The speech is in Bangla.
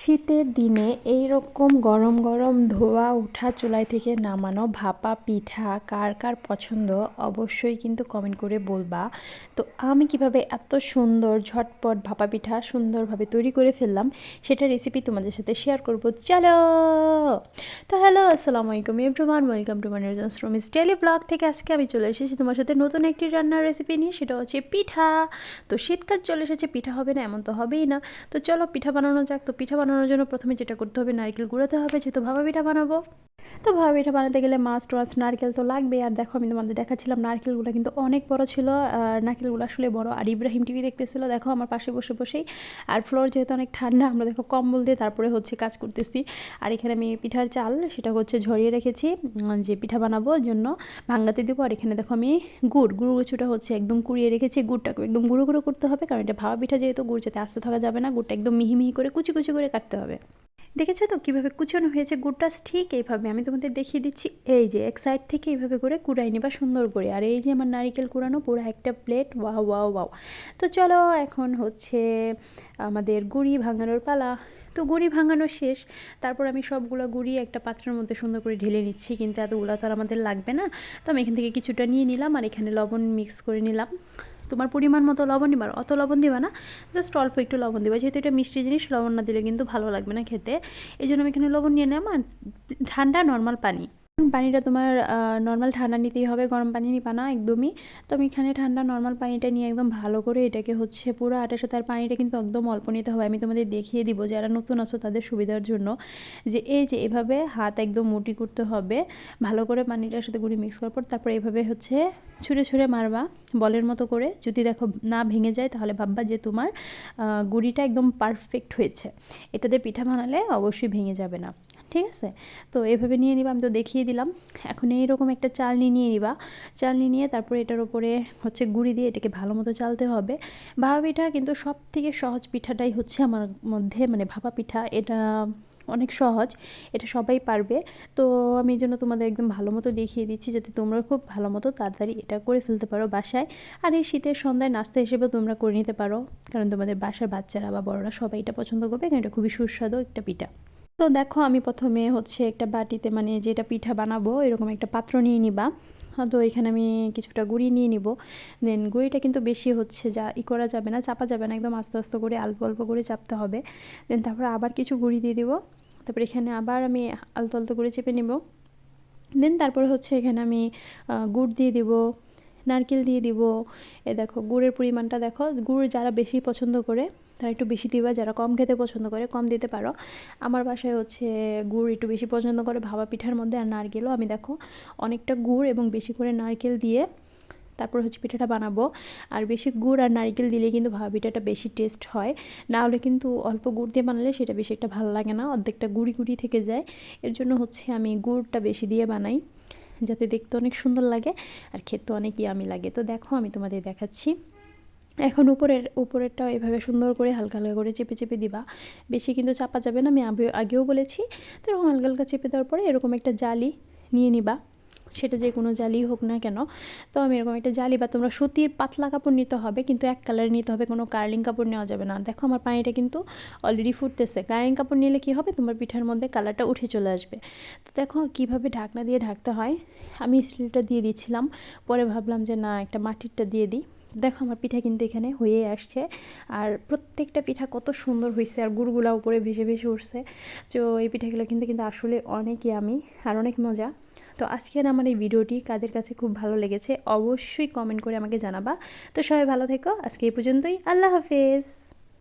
শীতের দিনে এই রকম গরম গরম ধোয়া ওঠা চুলাই থেকে নামানো ভাপা পিঠা কার কার পছন্দ অবশ্যই কিন্তু কমেন্ট করে বলবা। তো আমি কীভাবে এত সুন্দর ঝটপট ভাপা পিঠা সুন্দরভাবে তৈরি করে ফেললাম সেটা রেসিপি তোমাদের সাথে শেয়ার করব। চলো! তো হ্যালো আসসালামু আলাইকুম এভরিওয়ান ওয়েলকাম টু মাই শ্রমিস ডেলি ব্লগ থেকে আজকে আমি চলে এসেছি তোমার সাথে নতুন একটি রান্নার রেসিপি নিয়ে, সেটা হচ্ছে পিঠা। তো শীতকাল চলে এসেছে, পিঠা হবে না, এমন তো হবেই না। তো চলো পিঠা বানানো যাক। তো পিঠা বানানোর জন্য প্রথমে যেটা করতে হবে, নারকেল গুঁড়োতে হবে, যেহেতু ভাবা পিঠা বানাবো। তো ভাবা পিঠা বানাতে গেলে মাছ টাছ নারকেল তো লাগবে আর দেখো, আমি তোমাদের দেখাচ্ছিলাম নারকেলগুলো কিন্তু অনেক বড় ছিল। আর নারকেলগুলো আসলে বড় আর ইব্রাহিম টিভি দেখতেছিল। দেখো, আমার পাশে বসে বসেই। আর ফ্লোর যেহেতু অনেক ঠান্ডা, আমরা দেখো কম্বল দিয়ে তারপরে হচ্ছে কাজ করতেছি। আর এখানে আমি পিঠার চাল, সেটা হচ্ছে ঝরিয়ে রেখেছি যে পিঠা বানাবো জন্য ভাঙ্গাতে দেবো। আর এখানে দেখো, আমি গুড়, গুঁড়ো কিছুটা হচ্ছে একদম কুড়িয়ে রেখেছি। গুড়টাকে একদম গুঁড়ো গুঁড়ো করতে হবে। কারণ এটা ভাবা পিঠা যেহেতু, গুড় যাতে আস্তে থাকা যাবে না, গুড়টা একদম মিহি মিহি করে কুচি কুচি করে কাটতে হবে। দেখেছ তো কীভাবে কুচানো হয়েছে গুড়টা? ঠিক এইভাবে। আমি তোমাদের দেখিয়ে দিচ্ছি। এই যে এক সাইড থেকে এইভাবে করে কুড়াই নিবা সুন্দর করে। আর এই যে আমার নারিকেল কুড়ানো পুরো একটা প্লেট ওয়াও ওয়াও ওয়াও। তো চলো এখন হচ্ছে আমাদের গুড়ি ভাঙানোর পালা। তো গুড়ি ভাঙানো শেষ। তারপর আমি সবগুলো গুড়ি একটা পাত্রের মধ্যে সুন্দর করে ঢেলে নিচ্ছি। কিন্তু এতগুলো তো আর আমাদের লাগবে না। তো আমি এখান থেকে কিছুটা নিয়ে নিলাম আর এখানে লবণ মিক্স করে নিলাম। তোমার পরিমাণ মতো লবণ দিবা অত লবণ দিবা না জাস্ট অল্প একটু লবণ দিবা। যেহেতু এটা মিষ্টি জিনিস, লবণ না দিলে কিন্তু ভালো লাগবে না খেতে। এই জন্য আমি এখানে লবণ নিয়ে নিলাম আর ঠান্ডা নর্মাল পানি। পানিটা তোমার নর্মাল ঠান্ডা নিতেই হবে, গরম পানি নিবা না একদমই। তো আমি এখানে ঠান্ডা নর্মাল পানিটা নিয়ে একদম ভালো করে এটাকে হচ্ছে পুরো আটার সাথে, আর পানিটা কিন্তু একদম অল্প নিতে হবে। আমি তোমাদের দেখিয়ে দিব যারা নতুন আসো তাদের সুবিধার জন্য যে এই যে এভাবে হাত একদম মুটি করতে হবে, ভালো করে পানিটার সাথে গুঁড়ি মিক্স করার পর তারপর এভাবে হচ্ছে ছুঁড়ে ছুঁড়ে মারবা বলের মতো করে। যদি দেখো না ভেঙে যায় তাহলে ভাববা যে তোমার গুড়িটা একদম পারফেক্ট হয়েছে। এটাতে পিঠা বানালে অবশ্যই ভেঙে যাবে না। ঠিক আছে? তো এভাবে নিয়ে নিবা, আমি তো দেখিয়ে দিলাম। এখন এইরকম একটা চালনি নিয়ে নিবা। চালনি নিয়ে তারপরে এটার উপরে হচ্ছে গুঁড়ি দিয়ে এটাকে ভালো মতো চালতে হবে। ভাপা পিঠা কিন্তু সব থেকে সহজ পিঠাটাই হচ্ছে আমার মধ্যে মানে ভাপা পিঠা, এটা অনেক সহজ, এটা সবাই পারবে। তো আমি এই জন্য তোমাদের একদম ভালো মতো দেখিয়ে দিচ্ছি, যাতে তোমরা খুব ভালো মতো তাড়াতাড়ি এটা করে ফেলতে পারো বাসায়। আর এই শীতের সন্ধ্যায় নাস্তা হিসেবেও তোমরা করে নিতে পারো, কারণ তোমাদের বাসার বাচ্চারা বা বড়রা সবাই এটা পছন্দ করবে, কারণ এটা খুবই সুস্বাদু একটা পিঠা। তো দেখো আমি প্রথমে হচ্ছে একটা বাটিতে মানে যেটা পিঠা বানাবো, এরকম একটা পাত্র নিয়ে নিবা। তো এখানে আমি কিছুটা গুঁড়ি নিয়ে নিব। দেন গুঁড়িটা কিন্তু বেশি হচ্ছে যা, ই করা যাবে না, চাপা যাবে না, একদম আস্তে আস্তে করে, অল্প অল্প করে চাপতে হবে। দেন তারপর আবার কিছু গুঁড়ি দিয়ে দিব। তারপর এখানে আবার আমি আলতো আলতো করে চেপে নেব। দেন তারপরে হচ্ছে এখানে আমি গুড় দিয়ে দিব, নারকেল দিয়ে দিব। এ দেখো, গুড়ের পরিমাণটা দেখো। গুড় যারা বেশি পছন্দ করে তারা একটু বেশি দিবা, যারা কম খেতে পছন্দ করে কম দিতে পারো। আমার বাসায় হচ্ছে গুড় একটু বেশি পছন্দ করে ভাবা পিঠার মধ্যে আর নারকেলও। আমি দেখো অনেকটা গুড় এবং বেশি করে নারকেল দিয়ে তারপর হচ্ছে পিঠাটা বানাবো। আর বেশি গুড় আর নারকেল দিলে কিন্তু ভাবা পিঠাটা বেশি টেস্ট হয়। না হলে কিন্তু অল্প গুড় দিয়ে বানালে সেটা বেশি একটা ভালো লাগে না। অর্ধেকটা গুড়ি গুড়ি থেকে যায়। এর জন্য হচ্ছে আমি গুড়টা বেশি দিয়ে বানাই, যাতে দেখতে অনেক সুন্দর লাগে আর খেতে অনেক ইয়ামি লাগে। তো দেখো আমি তোমাদের দেখাচ্ছি। এখন উপরের, উপরেরটাও এভাবে সুন্দর করে হালকা হালকা করে চেপে চেপে দিবা। বেশি কিন্তু চাপা যাবে না, আমি আগেও বলেছি। তো এরকম হালকা হালকা চেপে দেওয়ার পরে এরকম একটা জালি নিয়ে নিবা। সেটা যে কোনো জালি হোক না কেন। তো আমি এরকম একটা জালি বা তোমরা সুতির পাতলা কাপড় নিতে হবে, কিন্তু এক কালার নিতে হবে, কোনো কার্লিং কাপড় নেওয়া যাবে না। দেখো আমার পানিটা কিন্তু অলরেডি ফুটতেছে। কার্লিং কাপড় নিলে কী হবে? তোমার পিঠার মধ্যে কালারটা উঠে চলে আসবে। তো দেখো কীভাবে ঢাকনা দিয়ে ঢাকতে হয়। আমি স্টিলটা দিয়ে দিচ্ছিলাম পরে ভাবলাম যে না, একটা মাটিরটা দিয়ে দিই। দেখো আমার পিঠা কিন্তু এখানে হয়ে আসছে। আর প্রত্যেকটা পিঠা কত সুন্দর হয়েছে আর গুড়গুলা উপরে ভেসে ভেসে উঠছে। তো এই পিঠাগুলো কিন্তু কিন্তু আসলে অনেকই আমি আর অনেক মজা। তো আজকের আমার এই ভিডিওটি কাদের কাছে খুব ভালো লেগেছে অবশ্যই কমেন্ট করে আমাকে জানাবা। তো সবাই ভালো থেকো, আজকে এই পর্যন্তই। আল্লাহ হাফেজ।